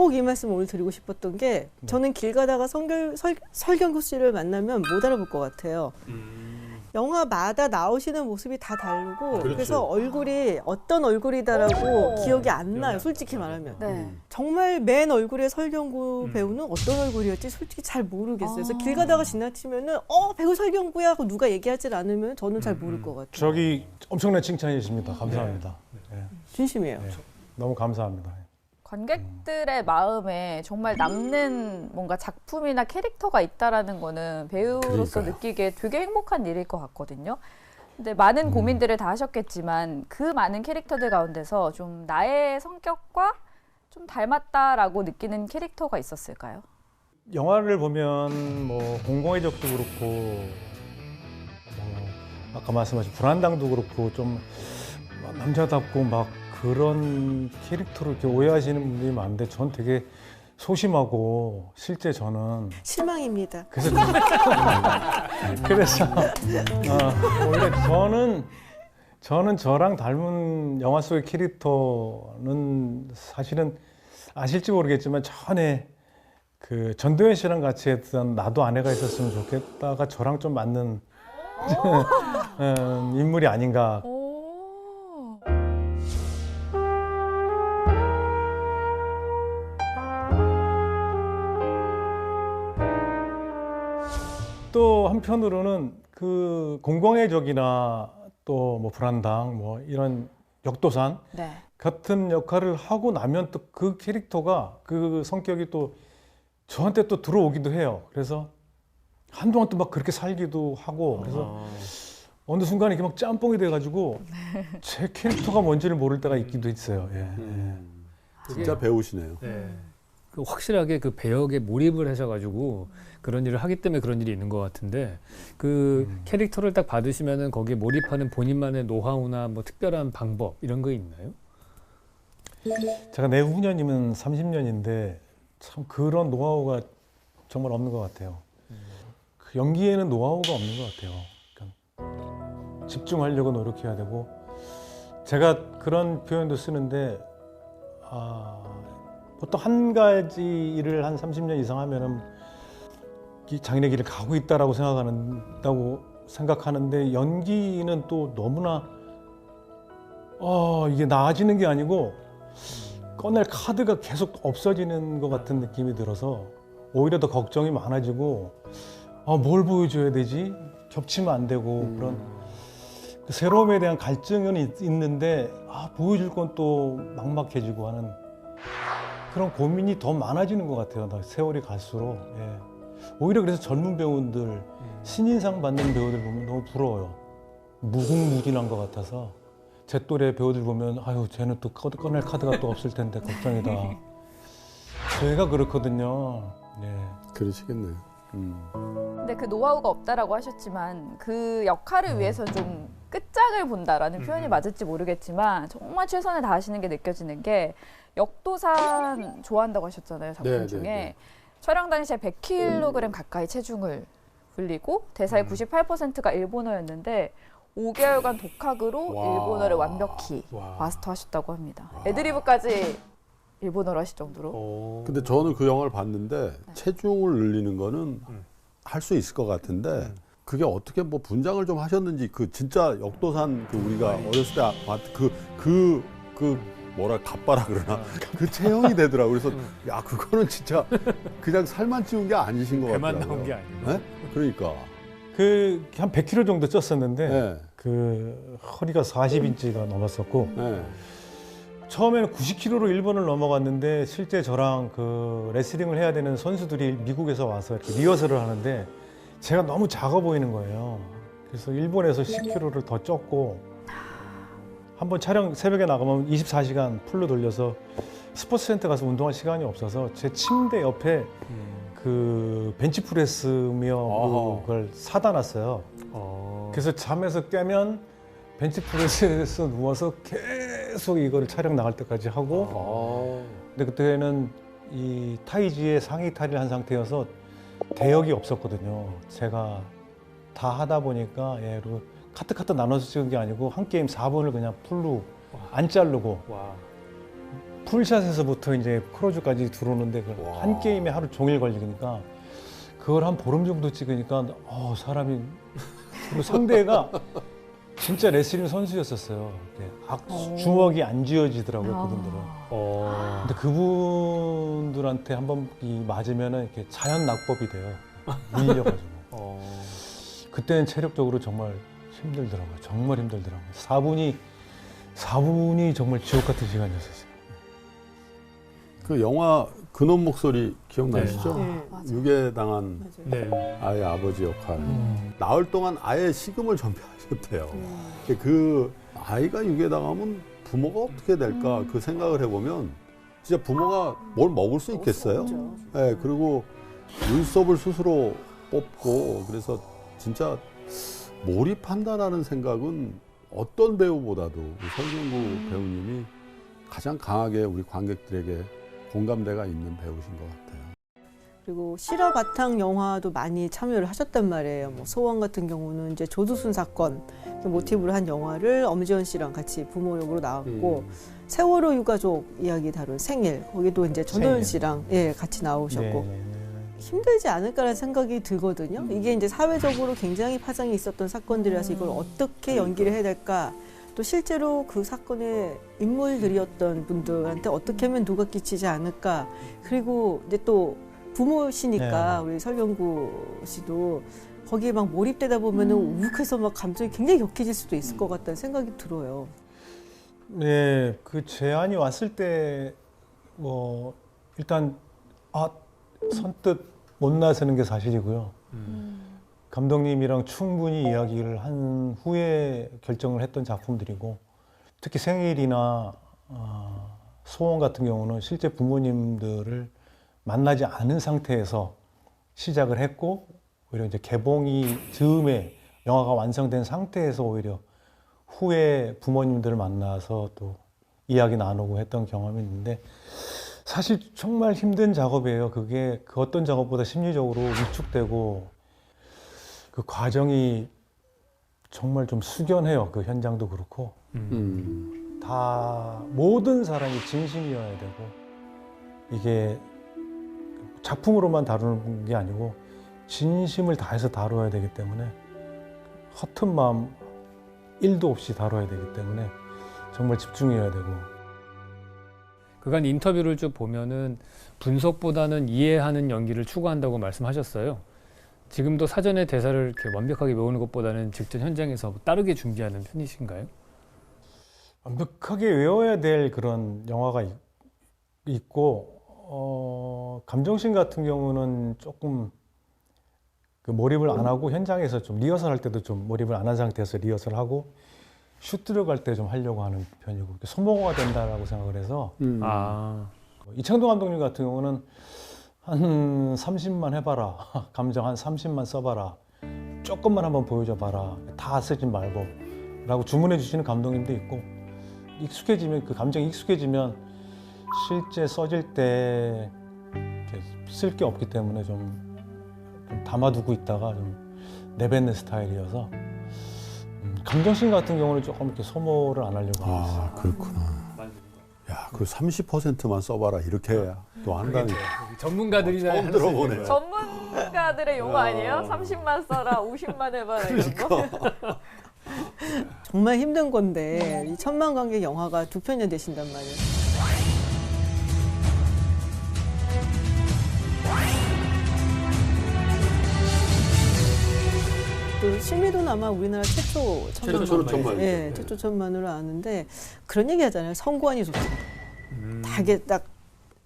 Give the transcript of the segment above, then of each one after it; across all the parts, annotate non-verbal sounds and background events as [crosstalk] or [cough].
꼭 이 말씀 오늘 드리고 싶었던 게 저는 길 가다가 성결, 설, 설경구 씨를 만나면 못 알아볼 것 같아요. 영화마다 나오시는 모습이 다 다르고 그렇죠. 그래서 얼굴이 어떤 얼굴이다라고 오. 기억이 안 나요. 솔직히 말하면. 네. 정말 맨 얼굴에 설경구 음. 배우는 어떤 얼굴이었지 솔직히 잘 모르겠어요. 그래서 아. 길 가다가 지나치면은 어 배우 설경구야 하고 누가 얘기하지 않으면 저는 잘 음, 모를 것 같아요. 저기 엄청난 칭찬이십니다. 감사합니다. 예, 진심이에요. 예. 너무 감사합니다. 관객들의 마음에 정말 남는 뭔가 작품이나 캐릭터가 있다라는 거는 배우로서 그러니까요. 느끼기에 되게 행복한 일일 것 같거든요. 근데 많은 음. 고민들을 다 하셨겠지만 그 많은 캐릭터들 가운데서 좀 나의 성격과 좀 닮았다라고 느끼는 캐릭터가 있었을까요? 영화를 보면 뭐 공공의 적도 그렇고 뭐 아까 말씀하신 불안당도 그렇고 좀막 남자답고 막 그런 캐릭터를 이렇게 오해하시는 분들이 많은데 전 되게 소심하고 실제 저는 실망입니다. 그래서 [laughs] 그래서 어, 오히려 저는 저는 저랑 닮은 영화 속의 캐릭터는 사실은 아실지 모르겠지만 전에 그 전도연 씨랑 같이 했던 나도 아내가 있었으면 좋겠다가 저랑 좀 맞는 [laughs] 음, 인물이 아닌가. 또 한편으로는 그 공공의 적이나 또 뭐 불안당 뭐 이런 역도산 네. 같은 역할을 하고 나면 또 그 캐릭터가 그 성격이 또 저한테 또 들어오기도 해요. 그래서 한동안 또 막 그렇게 살기도 하고 그래서 어느 순간 이렇게 막 짬뽕이 돼가지고 제 캐릭터가 뭔지를 모를 때가 있기도 있어요. 예. 음. 진짜 배우시네요. 네. 그 확실하게 그 배역에 몰입을 하셔가지고 그런 일을 하기 때문에 그런 일이 있는 것 같은데 그 캐릭터를 딱 받으시면은 거기에 몰입하는 본인만의 노하우나 뭐 특별한 방법 이런 거 있나요? 제가 내후년이면 30년인데 참 그런 노하우가 정말 없는 것 같아요. 그 연기에는 노하우가 없는 것 같아요. 그러니까 집중하려고 노력해야 되고 제가 그런 표현도 쓰는데 아, 보통 한 가지 일을 한 30년 이상 하면은 이 장인의 길을 가고 있다라고 생각하는다고 생각하는데 연기는 또 너무나 어 이게 나아지는 게 아니고 꺼낼 카드가 계속 없어지는 것 같은 느낌이 들어서 오히려 더 걱정이 많아지고 아, 뭘 보여줘야 되지 겹치면 안 되고 음. 그런 그 새로움에 대한 갈증은 있, 있는데 아, 보여줄 건 또 막막해지고 하는 그런 고민이 더 많아지는 것 같아요. 나 세월이 갈수록 예. 오히려 그래서 젊은 배우들 신인상 받는 배우들 보면 너무 부러워요. 무궁무진한 것 같아서 제 또래 배우들 보면 아유 쟤는 또 꺼- 꺼낼 카드가 또 없을 텐데 걱정이다. [laughs] 저희가 그렇거든요. 예. 그러시겠네요. 음. 근데 그 노하우가 없다라고 하셨지만 그 역할을 위해서 좀 끝장을 본다라는 표현이 맞을지 모르겠지만 정말 최선을 다하시는 게 느껴지는 게 역도산 좋아한다고 하셨잖아요 작품 네, 네, 중에 네. 촬영 당시에 100kg 가까이 체중을 불리고 대사의 98%가 일본어였는데 5개월간 독학으로 와. 일본어를 완벽히 와. 마스터하셨다고 합니다. 애드리브까지 일본어로 하실 정도로. 오. 근데 저는 그 영화를 봤는데 체중을 늘리는 거는 음. 할수 있을 것 같은데 그게 어떻게 뭐 분장을 좀 하셨는지 그 진짜 역도산 그 우리가 어렸을 때 봤그 그 그 뭐라 갑바라 그러나 [laughs] 그 체형이 되더라 고 그래서 야 그거는 진짜 그냥 살만 찌운 게 아니신 것 배만 같더라고요. 나온 게 아니고. 네? 그러니까. 그 한 100kg 정도 쪘었는데 네. 그 허리가 40인치가 넘었었고 네. 처음에는 90kg로 일본을 넘어갔는데 실제 저랑 그 레슬링을 해야 되는 선수들이 미국에서 와서 이렇게 리허설을 하는데 제가 너무 작아 보이는 거예요. 그래서 일본에서 10kg를 더 쪘고 한번 촬영 새벽에 나가면 24시간 풀로 돌려서 스포츠 센터 가서 운동할 시간이 없어서 제 침대 옆에 그 벤치프레스며. 그걸 사다 놨어요. 어. 그래서 잠에서 깨면 벤치프레스에서 누워서 계속 이거를 촬영 나갈 때까지 하고 어. 근데 그때는 이 타이지에 상의 탈의를 한 상태여서 대역이 없었거든요. 제가 다 하다 보니까 예, 그리고 카트 카트 나눠서 찍은 게 아니고 한 게임 4분을 그냥 풀로 안 자르고 와. 풀샷에서부터 이제 크로즈까지 들어오는데 그걸 와. 한 게임에 하루 종일 걸리니까 그걸 한 보름 정도 찍으니까 어 사람이 [laughs] 그리고 상대가 진짜 레슬링 선수였었어요. 이렇게 악 주먹이 안 쥐어지더라고요 아. 그분들은. 어. 근데 그분들한테 한번 이 맞으면은 이렇게 자연 낙법이 돼요. 밀려가지고. 어. 그때는 체력적으로 정말 힘들더라고요. 정말 힘들더라고요. 4분이 4분이 정말 지옥 같은 시간이었어요. 그 영화 근원 목소리 기억나시죠? 네. 맞아. 유괴 당한. 네. 아의 아버지 역할. 음. 나흘 동안 아예 식음을 전폐하셨대요. 음. 그 아이가 유괴 당하면 부모가 어떻게 될까 그 생각을 해보면 진짜 부모가 뭘 먹을 수 있겠어요? 네, 그리고 눈썹을 스스로 뽑고 그래서 진짜 몰입한다라는 생각은 어떤 배우보다도 우리 설경구 배우님이 가장 강하게 우리 관객들에게 공감대가 있는 배우신 것 같아요. 그리고 실화 바탕 영화도 많이 참여를 하셨단 말이에요. 뭐 소원 같은 경우는 이제 조두순 사건 모티브로 한 영화를 엄지원 씨랑 같이 부모 역으로 나왔고 음. 세월호 유가족 이야기 다룬 생일 거기도 이제 전도연. 씨랑 예 같이 나오셨고 네, 네, 네. 힘들지 않을까라는 생각이 들거든요. 이게 이제 사회적으로 굉장히 파장이 있었던 사건들이라서 이걸 어떻게 연기를 해야 될까. 또 실제로 그 사건의 인물들이었던 분들한테 어떻게 하면 누가 끼치지 않을까. 그리고 이제 또 부모시니까 우리 설경구 씨도 거기에 막 몰입되다 보면은 우욱해서 막 감정이 굉장히 격해질 수도 있을 것 같다는 생각이 들어요. 네, 그 제안이 왔을 때 뭐 일단 아 선뜻 못 나서는 게 사실이고요. 감독님이랑 충분히 이야기를 한 후에 결정을 했던 작품들이고 특히 생일이나 어, 소원 같은 경우는 실제 부모님들을 만나지 않은 상태에서 시작을 했고 오히려 이제 개봉이 즈음에 영화가 완성된 상태에서 오히려 후에 부모님들을 만나서 또 이야기 나누고 했던 경험이 있는데 사실 정말 힘든 작업이에요. 그게 그 어떤 작업보다 심리적으로 위축되고 그 과정이 정말 좀 숙연해요. 그 현장도 그렇고 음. 다 모든 사람이 진심이어야 되고 이게 작품으로만 다루는 게 아니고 진심을 다해서 다뤄야 되기 때문에 허튼 마음 1도 없이 다뤄야 되기 때문에 정말 집중해야 되고 그간 인터뷰를 쭉 보면은 분석보다는 이해하는 연기를 추구한다고 말씀하셨어요. 지금도 사전에 대사를 이렇게 완벽하게 외우는 것보다는 직전 현장에서 따르게 준비하는 편이신가요? 완벽하게 외워야 될 그런 영화가 있- 있고 어, 감정신 같은 경우는 조금 그 몰입을 안 하고 현장에서 좀 리허설 할 때도 좀 몰입을 안 한 상태에서 리허설 하고 슛 들어갈 때 좀 하려고 하는 편이고 소모가 된다라고 생각을 해서 음. 아, 이창동 감독님 같은 경우는 한 30만 해봐라. [laughs] 감정 한 30만 써봐라. 조금만 한번 보여줘봐라. 다 쓰지 말고. 라고 주문해 주시는 감독님도 있고 익숙해지면 그 감정이 익숙해지면 실제 써질 때 쓸 게 없기 때문에 좀, 좀 담아두고 있다가 좀 내뱉는 스타일이어서 음, 감정씬 같은 경우는 조금 이렇게 소모를 안 하려고 하고 있어요. 아 그렇구나. 야, 그 30%만 써봐라. 이렇게 또 한다니. 전문가들이나 처음 들어보네. 전문가들의 용어 아니에요? 30만 써라, 50만 해봐라 이런 거. [laughs] 정말 힘든 건데 이 천만 관객 영화가 두 편이나 되신단 말이에요. 또 신미도는 아마 우리나라 최초 천만 최초로 관객. 천만이죠. 예, 네. 최초 천만으로 아는데 그런 얘기 하잖아요. 성구안이 좋다. 다 이게 딱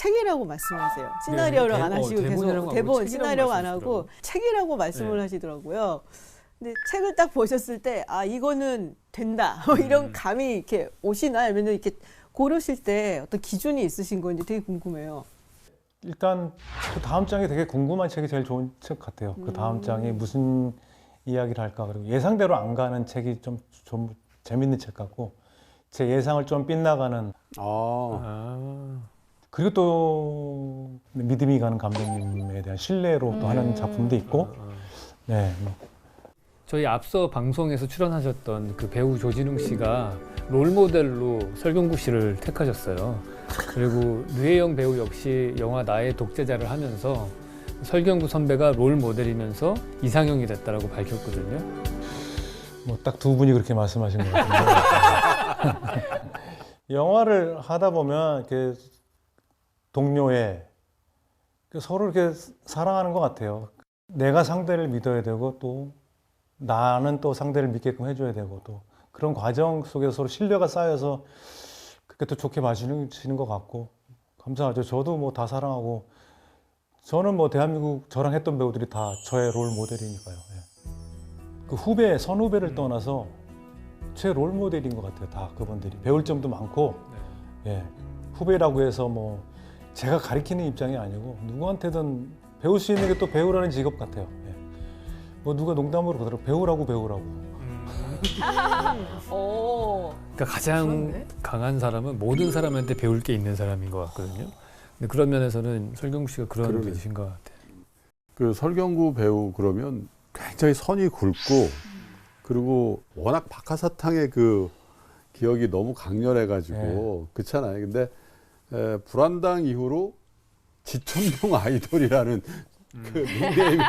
책이라고 말씀하세요. 시나리오를 대- 안 어, 하시고 계속 대본 시나리오 안 하고 말씀하시더라고요. 책이라고 말씀을 네. 하시더라고요. 근데 책을 딱 보셨을 때 아 이거는 된다 [laughs] 뭐 이런 음. 감이 이렇게 오시나 아니면 이렇게 고르실 때 어떤 기준이 있으신 건지 되게 궁금해요. 일단 그 다음 장이 되게 궁금한 책이 제일 좋은 책 같아요. 그 다음 음. 장이 무슨 이야기를 할까 그리고 예상대로 안 가는 책이 좀, 좀 재밌는 책 같고 제 예상을 좀 빗나가는 아, 아, 그리고 또 믿음이 가는 감독님에 대한 신뢰로 또 하는 음. 작품도 있고 네 뭐. 저희 앞서 방송에서 출연하셨던 그 배우 조진웅 씨가 롤 모델로 설경구 씨를 택하셨어요. 그리고 류혜영 배우 역시 영화 나의 독재자를 하면서 설경구 선배가 롤 모델이면서 이상형이 됐다라고 밝혔거든요. 뭐 딱 두 분이 그렇게 말씀하신 것 같은데 [laughs] [laughs] 영화를 하다 보면 이렇게 동료애 그 서로 이렇게 사랑하는 것 같아요. 내가 상대를 믿어야 되고 또 나는 또 상대를 믿게끔 해줘야 되고 또 그런 과정 속에서 서로 신뢰가 쌓여서 그렇게 또 좋게 봐주시는 것 같고 감사하죠. 저도 뭐 다 사랑하고 저는 뭐 대한민국 저랑 했던 배우들이 다 저의 롤 모델이니까요. 예. 그 후배 선후배를 떠나서 제 롤 모델인 것 같아요. 다 그분들이 배울 점도 많고 예. 후배라고 해서 뭐 제가 가리키는 입장이 아니고 누구한테든 배울 수 있는 게 또 배우라는 직업 같아요. 예. 뭐 누가 농담으로 그러더라고 배우라고 배우라고. [laughs] 오. 그러니까 가장 강한 사람은 모든 사람한테 배울 게 있는 사람인 것 같거든요. 근데 그런 면에서는 설경구 씨가 그런 그러네. 분이신 것 같아요. 그 설경구 배우 그러면 굉장히 선이 굵고 그리고 워낙 박하사탕의 그 기억이 너무 강렬해가지고 그렇잖아요. 근데 에, 불안당 이후로 지천동 [laughs] 아이돌이라는 그 닉네임이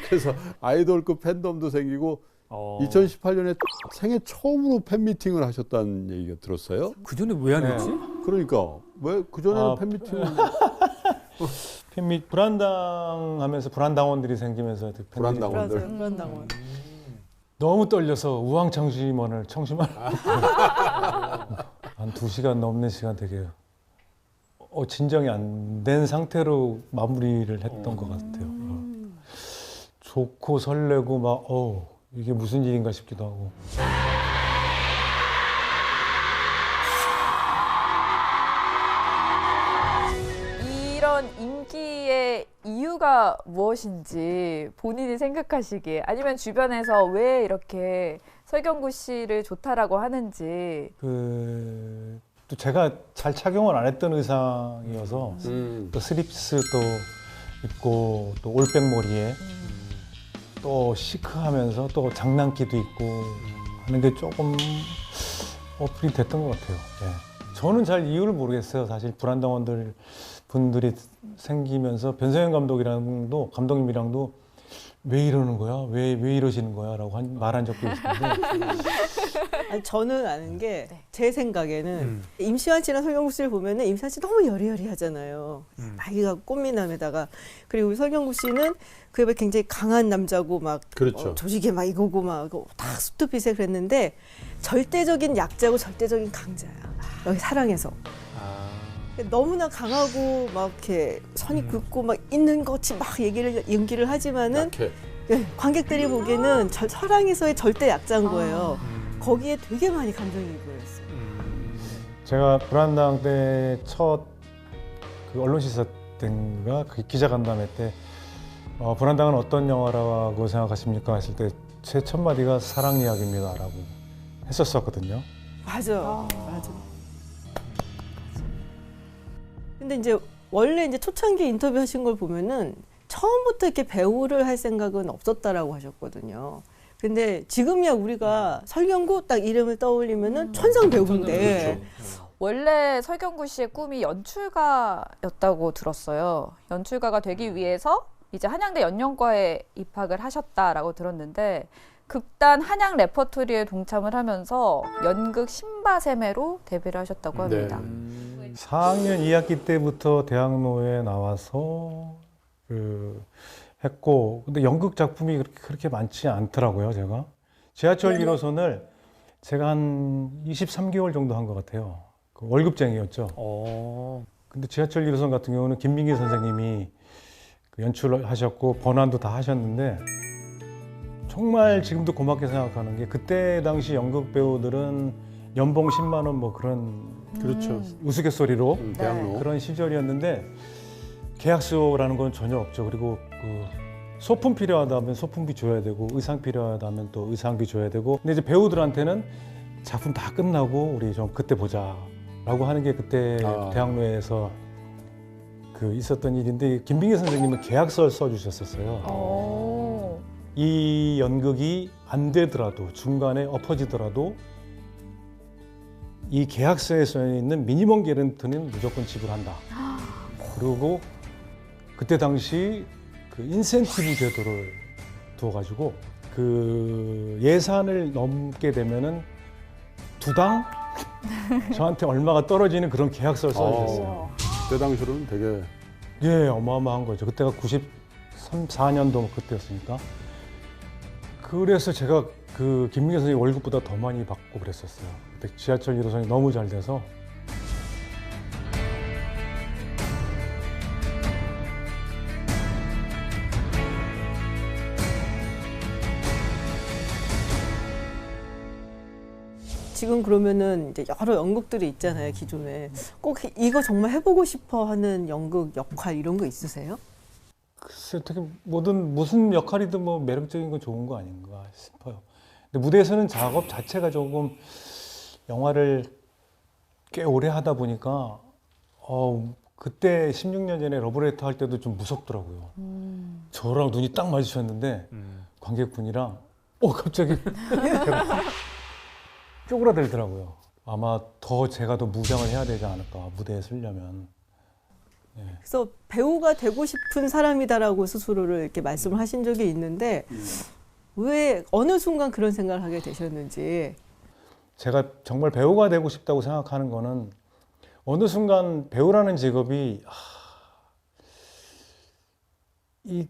[laughs] 그래서 아이돌급 팬덤도 생기고 어. 2018년에 생애 처음으로 팬미팅을 하셨다는 얘기가 들었어요. 그 전에 왜안 네. 했지? 그러니까 왜 그 전에는 아, 팬미팅을 [laughs] 팬미 불안당 하면서 불안당원들이 생기면서 그 팬들이 불안당원. 불안당원. 너무 떨려서 우왕청심원을 청심원 한두 시간 넘는 시간 되게 어, 진정이 안 된 상태로 마무리를 했던 것 같아요. 어. 좋고 설레고 막 어, 이게 무슨 일인가 싶기도 하고. 이런 인기의 이유가 무엇인지 본인이 생각하시기에 아니면 주변에서 왜 이렇게 설경구 씨를 좋다라고 하는지 그, 또 제가 잘 착용을 안 했던 의상이어서 음. 또 스립스도 있고 또 올백머리에 또 시크하면서 또 장난기도 있고 하는 게 조금 어플이 됐던 것 같아요. 예. 저는 잘 이유를 모르겠어요. 사실 불안당원들 분들이 생기면서 변성현 감독이랑도 감독님이랑도 왜 이러는 거야? 왜 왜 이러시는 거야?라고 한- 말한 적도 있는데 [laughs] 아니, 저는 아는 게 네. 제 생각에는 음. 임시완 씨랑 설경구 씨를 보면은 임시완 씨 너무 여리여리하잖아요. 음. 나이가 꽃미남에다가 그리고 설경구 씨는 그에 굉장히 강한 남자고 막 그렇죠. 어, 조직에 막 이거고 막 이거 다 수트핏에 그랬는데 절대적인 약자고 절대적인 강자야. 여기 사랑해서 아. 너무나 강하고 막 이렇게 선이 음. 굵고 막 있는 것이 막 얘기를 연기를 하지만은 약해. 예, 관객들이 보기에는 절, 사랑에서의 절대 약자인 거예요. 음. 거기에 되게 많이 감정이입을 했어요. 음. 제가 불안당 때 첫 그 언론 시사 때인가 그 기자 간담회 때 어, 불안당은 어떤 영화라고 생각하십니까 했을 때 제 첫 마디가 사랑 이야기입니다라고 했었었거든요. 맞아, 맞아. 근데 이제 원래 이제 초창기 인터뷰 하신 걸 보면은 처음부터 이렇게 배우를 할 생각은 없었다라고 하셨거든요. 근데 지금이야 우리가 설경구 딱 이름을 떠올리면은 천상 배우인데 원래 설경구 씨의 꿈이 연출가였다고 들었어요. 연출가가 되기 위해서 이제 한양대 연영과에 입학을 하셨다라고 들었는데 극단 한양 레퍼토리에 동참을 하면서 연극 신바세메로 데뷔를 하셨다고 합니다. 네. 4학년 2학기 때부터 대학로에 나와서 그 했고 근데 연극 작품이 그렇게, 그렇게 많지 않더라고요 제가 지하철 1호선을 제가 한 23개월 정도 한 것 같아요 그 월급쟁이였죠 어. 근데 지하철 1호선 같은 경우는 김민기 선생님이 그 연출을 하셨고 번안도 다 하셨는데 정말 지금도 고맙게 생각하는 게 그때 당시 연극 배우들은 연봉 10만 원 뭐 그런 그렇죠. 우스갯소리로 음, 대학로. 그런 시절이었는데 계약서라는 건 전혀 없죠. 그리고 그 소품 필요하다면 소품비 줘야 되고 의상 필요하다면 또 의상비 줘야 되고 근데 이제 배우들한테는 작품 다 끝나고 우리 좀 그때 보자라고 하는 게 그때 아. 대학로에서 그 있었던 일인데 김빙희 선생님은 계약서를 써주셨었어요. 오. 이 연극이 안 되더라도 중간에 엎어지더라도 이 계약서에 써 있는 미니멈 게런트는 무조건 지불한다. 그리고 그때 당시 그 인센티브 제도를 두어가지고 그 예산을 넘게 되면은 두 당 [laughs] 저한테 얼마가 떨어지는 그런 계약서를 써주셨어요. 어, 그때 당시로는 되게 예, 어마어마한 거죠. 그때가 93, 4년도 그때였으니까. 그래서 제가 그 김민경 선생님 월급보다 더 많이 받고 그랬었어요. 그때 지하철 1호선이 너무 잘 돼서. 지금 그러면은 이제 여러 연극들이 있잖아요 기존에 꼭 이거 정말 해보고 싶어 하는 연극 역할 이런 거 있으세요? 글쎄, 어떻게 뭐든 무슨 역할이든 뭐 매력적인 건 좋은 거 아닌가 싶어요. 근데 무대에서는 작업 자체가 조금 영화를 꽤 오래 하다 보니까 어 그때 16년 전에 러브레터 할 때도 좀 무섭더라고요. 저랑 눈이 딱 마주쳤는데 관객분이랑 어 갑자기 [laughs] 쪼그라들더라고요. 아마 더 제가 더 무장을 해야 되지 않을까 무대에 서려면. 그래서 배우가 되고 싶은 사람이다라고 스스로를 이렇게 말씀을 하신 적이 있는데 왜 어느 순간 그런 생각을 하게 되셨는지 제가 정말 배우가 되고 싶다고 생각하는 거는 어느 순간 배우라는 직업이 하, 이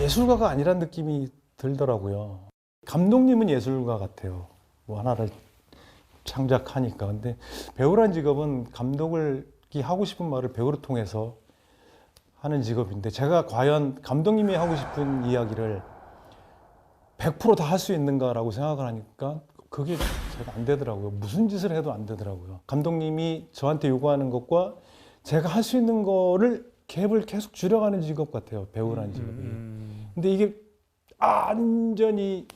예술가가 아니란 느낌이 들더라고요. 감독님은 예술가 같아요. 뭐 하나를 창작하니까. 근데 배우라는 직업은 감독을 이 하고 싶은 말을 배우를 통해서 하는 직업인데 제가 과연 감독님이 하고 싶은 이야기를 100%다 할 수 있는가라고 생각을 하니까 그게 제가 안 되더라고요. 무슨 짓을 해도 안 되더라고요. 감독님이 저한테 요구하는 것과 제가 할 수 있는 거를 갭을 계속 줄여가는 직업 같아요. 배우라는 직업이. 근데 이게 완전히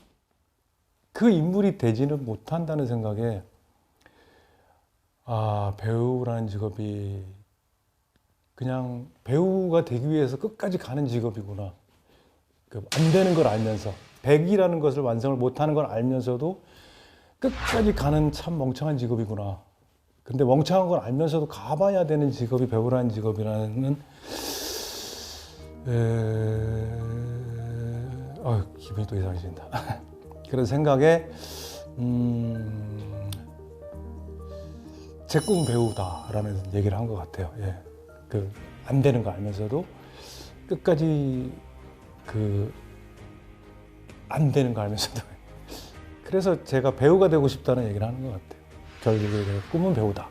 그 인물이 되지는 못한다는 생각에 아, 배우라는 직업이 그냥 배우가 되기 위해서 끝까지 가는 직업이구나. 그 안 되는 걸 알면서, 백이라는 것을 완성을 못하는 걸 알면서도 끝까지 가는 참 멍청한 직업이구나. 근데 멍청한 걸 알면서도 가봐야 되는 직업이 배우라는 직업이라는 에... 어, 기분이 또 이상해진다. [laughs] 그런 생각에 음, 제 꿈은 배우다라는 얘기를 한 것 같아요. 예. 그 안 되는 거 알면서도 끝까지 그 안 되는 거 알면서도 [laughs] 그래서 제가 배우가 되고 싶다는 얘기를 하는 것 같아요. 결국에 내 꿈은 배우다.